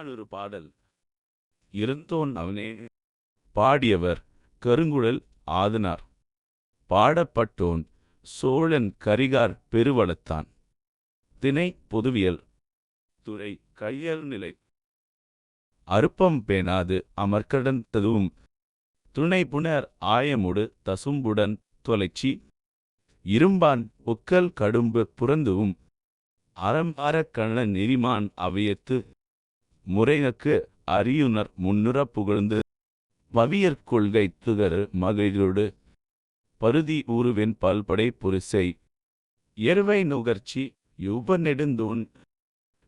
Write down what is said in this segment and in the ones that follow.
புறநானூறு பாடல். இருந்தோன் அவனே. பாடியவர் கருங்குழல் ஆதனார். பாடப்பட்டோன் சோழன் கரிகார் பெருவளத்தான். திணை பொதுவியல். துறை கையல் நிலை. அருப்பம் பேணாது அமர்கடன் ததுவும். துணை புனர் ஆயமுடு தசும்புடன் தொலைச்சி. இரும்பான் ஒக்கல் கடும்பு புறந்துவும் அறம் அறக்கண நெறிமான் அவையத்து முறைனக்கு அரியுணர் முன்னுறப் புகழ்ந்து பவியற் கொள்கை துகரு மகிழொடு பருதி ஊருவின் பல்படை புரிசை எருவை நுகர்ச்சி யுப நெடுந்தோன்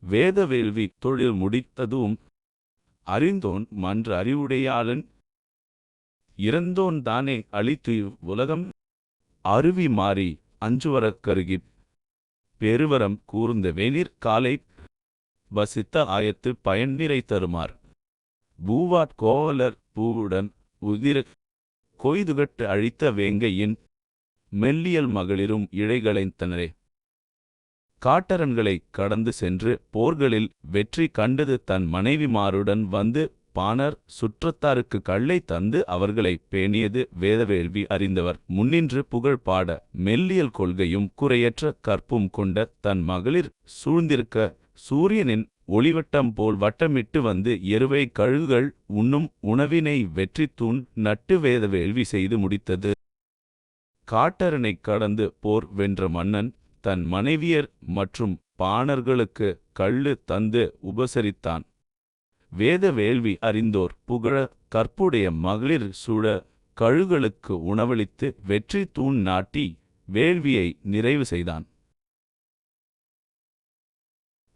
வேத வேள்வி தொழில் முடித்ததும். அறிந்தோன் மன்ற அறிவுடையாளன். இறந்தோன் தானே அழித்து உலகம். அருவி மாறி அஞ்சுவரக் கருகிப். பெருவரம் கூர்ந்த வேநீர் காலை வசித்த ஆயத்து பயன் நிறை தருமார். பூவாட் கோவலர் பூவுடன் உதிர கொய்துகட்டு அழித்த வேங்கையின் மெல்லியல் மகளிரும் இழைகளைந்தனரே காட்டரன்களை கடந்து சென்று போர்களில் வெற்றி கண்டது தன் மனைவிமாருடன் வந்து பாணர் சுற்றத்தாருக்கு கள்ளை தந்து அவர்களை பேணியது வேதவேள்வி அறிந்தவர். முன்னின்று புகழ் பாட மெல்லியல் கொள்கையும் குறையற்ற கற்பும் கொண்ட தன் மகளிர் சூழ்ந்திருக்க சூரியனின் ஒளிவட்டம் போல் வட்டமிட்டு வந்து எருவை கழுகுகள் உண்ணும் உணவினை வெற்றி தூண் நட்டு வேத வேள்வி செய்து முடித்தது. காட்டரனைக் கடந்து போர் வென்ற மன்னன் தன் மனைவியர் மற்றும் பாணர்களுக்கு கள்ளு தந்து உபசரித்தான். வேத வேள்வி அறிந்தோர் புகழ கற்புடைய மகளிர் சூழ கழுகளுக்கு உணவளித்து வெற்றி தூண் நாட்டி வேள்வியை நிறைவு செய்தான்.